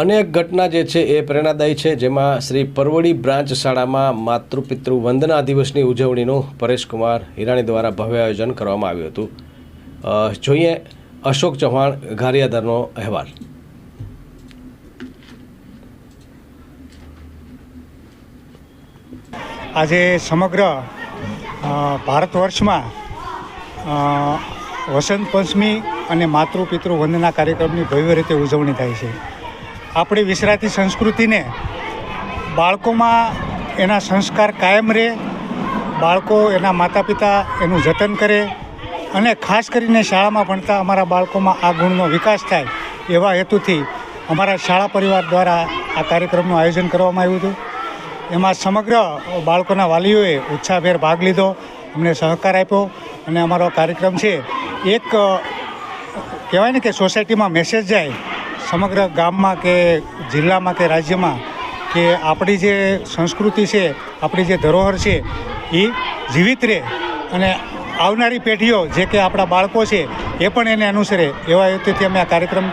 અનેક ઘટના જે છે એ પ્રેરણાદાયી છે, જેમાં શ્રી પરવડી બ્રાન્ચ શાળામાં માતૃપિતૃ વંદના દિવસની ઉજવણીનું પરેશકુમાર હિરાણી દ્વારા ભવ્ય આયોજન કરવામાં આવ્યું હતું. જોઈએ અશોક ચૌહાણ ગારિયાદરનો અહેવાલ. આજે સમગ્ર ભારત વર્ષમાં વસંત પંચમી અને માતૃ પિતૃ વંદના કાર્યક્રમની ભવ્ય રીતે ઉજવણી થાય છે. આપણી વિસરાતી સંસ્કૃતિને બાળકોમાં એના સંસ્કાર કાયમ રહે, બાળકો એના માતા પિતા એનું જતન કરે અને ખાસ કરીને શાળામાં ભણતા અમારા બાળકોમાં આ ગુણનો વિકાસ થાય એવા હેતુથી અમારા શાળા પરિવાર દ્વારા આ કાર્યક્રમનું આયોજન કરવામાં આવ્યું હતું. એમાં સમગ્ર બાળકોના વાલીઓએ ઉત્સાહભેર ભાગ લીધો, અમને સહકાર આપ્યો અને અમારો કાર્યક્રમ છે, એક કહેવાય ને કે સોસાયટીમાં મેસેજ જાય સમગ્ર ગામમાં કે જિલ્લામાં કે રાજ્યમાં કે આપણી જે સંસ્કૃતિ છે, આપણી જે ધરોહર છે, એ જીવિત રહે અને આવનારી પેઢીઓ જે કે આપણા બાળકો છે, એ પણ એને અનુસરે. એવા હેતુથી અમે આ કાર્યક્રમ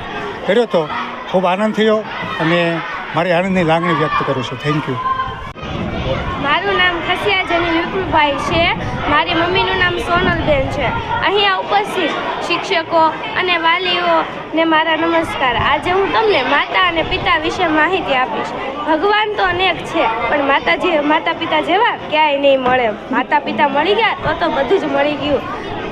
કર્યો હતો. ખૂબ આનંદ થયો અને મારી આનંદની લાગણી વ્યક્ત કરું છું. થેન્ક યુ મારું નામ ખસિયા જની વિપુલભાઈ છે. મારી મમ્મીનું સોનલબેન છે. અહીંયા ઉપસ્થિત શિક્ષકો અને વાલીઓને મારા નમસ્કાર. આજે હું તમને માતા અને પિતા વિશે માહિતી આપીશ. ભગવાન તો અનેક છે, પણ માતાજી માતા પિતા જેવા ક્યાંય નહીં મળે. માતા પિતા મળી ગયા તો તો બધું જ મળી ગયું.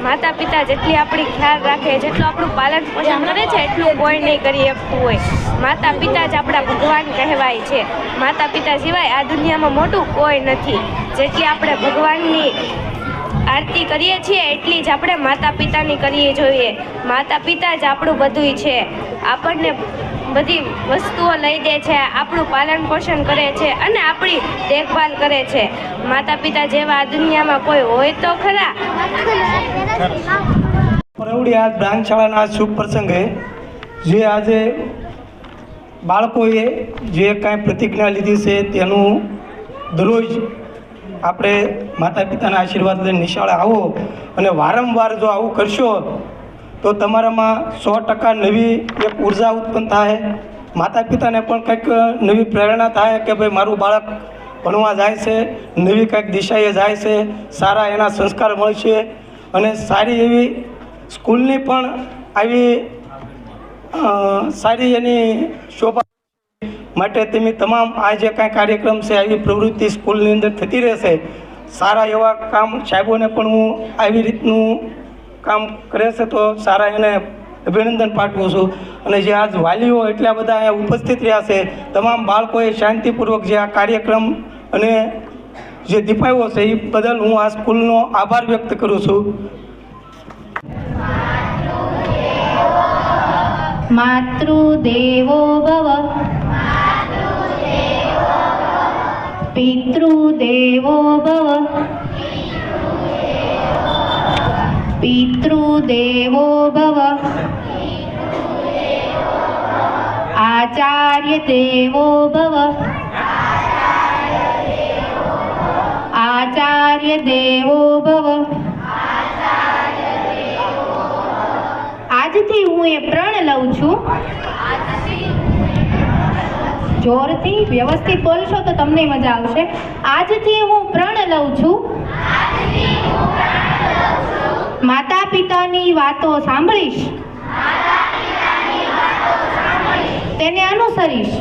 માતા પિતા જેટલી આપણી ખ્યાલ રાખે, જેટલું આપણું પાલન પોષણ કરે છે, એટલું કોઈ નહીં કરી શકતું હોય. માતા પિતા જ આપણા ભગવાન કહેવાય છે. માતા પિતા સિવાય આ દુનિયામાં મોટું કોઈ નથી. જેટલી આપણે ભગવાનની આરતી કરીએ છીએ એટલી જ આપણે માતા પિતાની કરીએ જોઈએ. માતા પિતા જ આપણું બધુંય છે. આપણને બધી વસ્તુઓ લઈ દે છે, આપણું પાલન પોષણ કરે છે અને આપણી દેખભાલ કરે છે. માતા પિતા જેવા આ દુનિયામાં કોઈ હોય તો ખરા. પરવડી આ બ્રાન્ચ શાળાના આ શુભ પ્રસંગે જે આજે બાળકોએ જે કાંઈ પ્રતિજ્ઞા લીધી છે તેનું દરરોજ આપણે માતા પિતાના આશીર્વાદ લઈને નિશાળે આવો અને વારંવાર જો આવું કરશો, તો તમારામાં સો ટકા નવી એક ઊર્જા ઉત્પન્ન થાય. માતા પિતાને પણ કંઈક નવી પ્રેરણા થાય કે ભાઈ મારું બાળક ભણવા જાય છે, નવી કંઈક દિશાએ જાય છે, સારા એના સંસ્કાર મળશે અને સારી એવી સ્કૂલની પણ આવી સારી એની શોભા માટે તમે તમામ આ જે કાંઈ કાર્યક્રમ છે, આવી પ્રવૃત્તિ સ્કૂલની અંદર થતી રહેશે. સારા એવા કામ સાહેબોને પણ હું આવી રીતનું કામ કરે છે તો સારા એને અભિનંદન પાઠવું છું. અને જે આજ વાલીઓ એટલા બધા અહીંયા ઉપસ્થિત રહ્યા છે, તમામ બાળકોએ શાંતિપૂર્વક જે આ કાર્યક્રમ અને જે દીપાવ્યો છે, એ બદલ હું આ સ્કૂલનો આભાર વ્યક્ત કરું છું. માતૃદેવો ભવ. પિતૃદેવો ભવ પિતૃદેવો ભવ આચાર્ય દેવો ભવ આચાર્ય દેવો ભવ આજથી હું એ પ્રણ લઉં છું. જોરથી વ્યવસ્થિત બોલશો તો તમને મજા આવશે. આજથી હું પ્રણ લઉં છું. માતા પિતાની વાતો સાંભળીશ. તેને અનુસરીશ.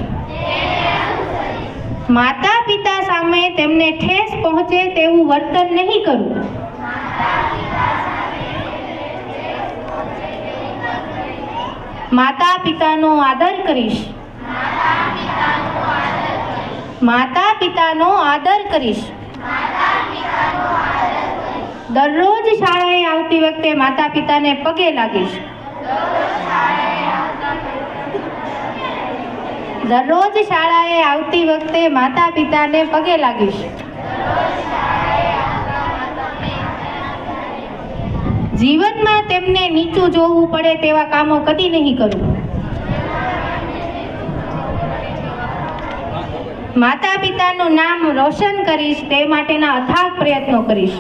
માતા પિતા સામે તેમને ઠેસ પહોંચે તેવું વર્તન નહીં કરું. માતા પિતાનો આદર કરીશ. માતા પિતાનો આદર કરીશ. દરરોજ શાળાએ આવતી વખતે માતા પિતાને પગે લાગીશ. દરરોજ શાળાએ આવતી વખતે માતા પિતાને પગે લાગીશ. જીવનમાં તેમને નીચું જોવું પડે તેવા કામો કદી નહીં કરું. માતા પિતાનું નામ રોશન કરીશ તે માટેના અથાગ પ્રયત્નો કરીશ.